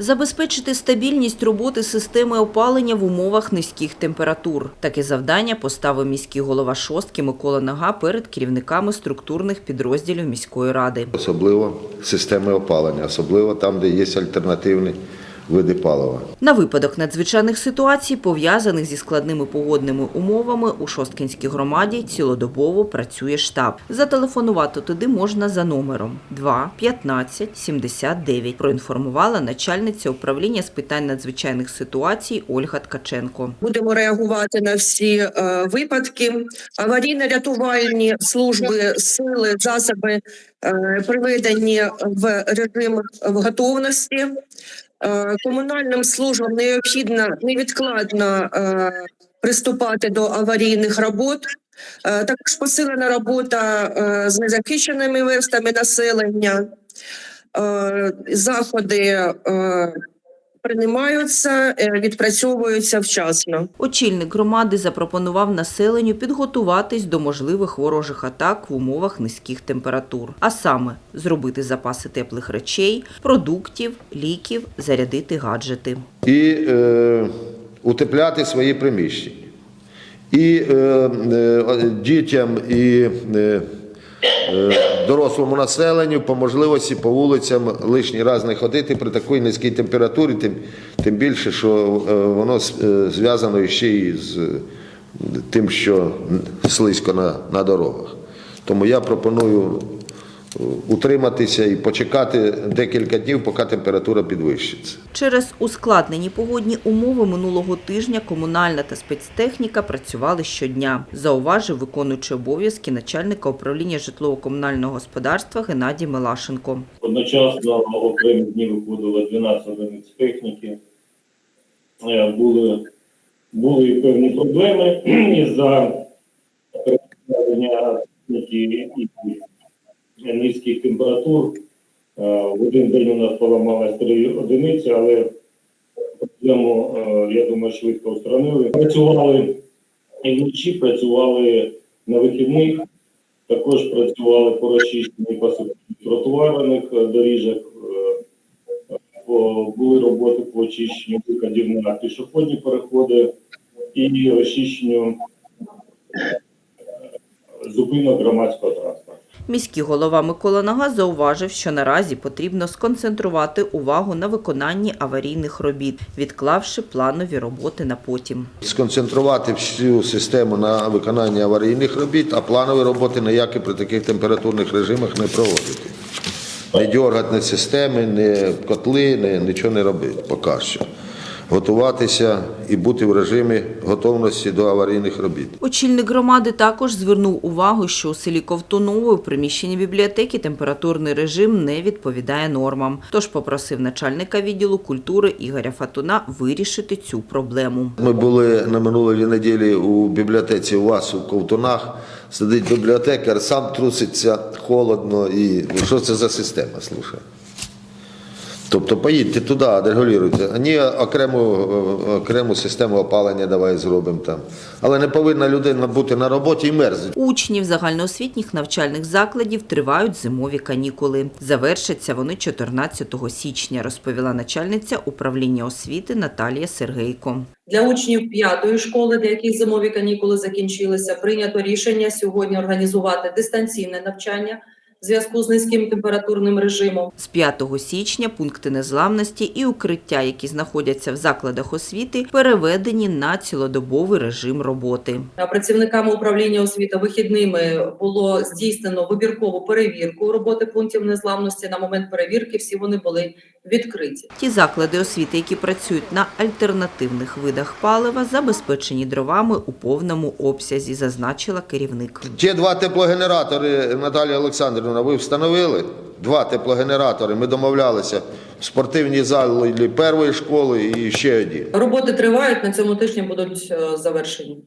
Забезпечити стабільність роботи системи опалення в умовах низьких температур. Таке завдання поставив міський голова шостки Микола Нога перед керівниками структурних підрозділів міської ради. Особливо системи опалення, особливо там, де є альтернативні види палива. На випадок надзвичайних ситуацій, пов'язаних зі складними погодними умовами, у Шосткинській громаді цілодобово працює штаб. Зателефонувати туди можна за номером 2 15 79, проінформувала начальниця управління з питань надзвичайних ситуацій Ольга Ткаченко. Будемо реагувати на всі е, випадки. Аварійно-рятувальні служби, сили, засоби е, приведені в режим в готовності. Е, комунальним службам необхідно невідкладно е, приступати до аварійних робот. Е, також посилена робота з незахищеними верстами населення. Заходи приймаються, е, відпрацьовуються вчасно. Очільник громади запропонував населенню підготуватись до можливих ворожих атак в умовах низьких температур, а саме зробити запаси теплих речей, продуктів, ліків, зарядити гаджети. І е, утепляти свої приміщення. І е, е, дітям, і е, е, дорослому населенню по можливості по вулицям лишній раз не ходити при такій низькій температурі, тим, тим більше, що е, воно е, зв'язано ще й з е, тим, що слизько на, на дорогах. Тому я пропоную е, утриматися і почекати декілька днів, поки температура підвищиться. Через ускладнені погодні умови минулого тижня комунальна та спецтехніка працювали щодня, зауважив виконуючий обов'язки начальника управління житлово-комунального господарства Геннадій Милашенко. Одночасно окремі дні виходило 12 одиниць техніки. Е, Були, були і певні проблеми із-за переведення техніки і низьких температур. Е, В один день у нас поламалось три одиниці, але проблему, е, я думаю, швидко устранили. Працювали і вночі, працювали на вихідних. Також працювали по розчищенні посипки тротуарних е, доріжок. Були роботи по очищенню виходів на пішохідні переходи і розчищенню зупинок громадського транспорту. Міський голова Микола Нага зауважив, що наразі потрібно сконцентрувати увагу на виконанні аварійних робіт, відклавши планові роботи на потім. сконцентрувати всю систему на виконанні аварійних робіт, а планові роботи ніякі при таких температурних режимах не проводити. Не дергати ні системи, ні котли, ні, нічого не робити поки що. Готуватися і бути в режимі готовності до аварійних робіт. Очільник громади також звернув увагу, що у селі Ковтунове у приміщенні бібліотеки температурний режим не відповідає нормам. Тож попросив начальника відділу культури Ігоря Фатуна вирішити цю проблему. Ми були на минулої неділі у бібліотеці у вас у Ковтунах. Сидить бібліотекар, сам труситься холодно. І що це за система, слушай? Тобто поїдьте туди, регулюйте. А ні, окрему, е, окрему систему опалення давай зробимо там. Але не повинна людина бути на роботі і мерзнути. Учнів загальноосвітніх навчальних закладів тривають зимові канікули. Завершаться вони 14 січня, розповіла начальниця управління освіти Наталія Сергейко. Для учнів п'ятої школи, для яких зимові канікули закінчилися, прийнято рішення сьогодні організувати дистанційне навчання в зв'язку з низьким температурним режимом. З 5 січня пункти незламності і укриття, які знаходяться в закладах освіти, переведені на цілодобовий режим роботи. Працівниками управління освіти вихідними було здійснено вибіркову перевірку роботи пунктів незламності. На момент перевірки всі вони були відкриті. Ті заклади освіти, які працюють на альтернативних видах палива, забезпечені дровами у повному обсязі, зазначила керівник. Ті два теплогенератори, Наталія Олександрівна, ви встановили? Два теплогенератори. Ми домовлялися в спортивній залі першої школи і ще один. Роботи тривають на цьому тижні будуть е, завершені.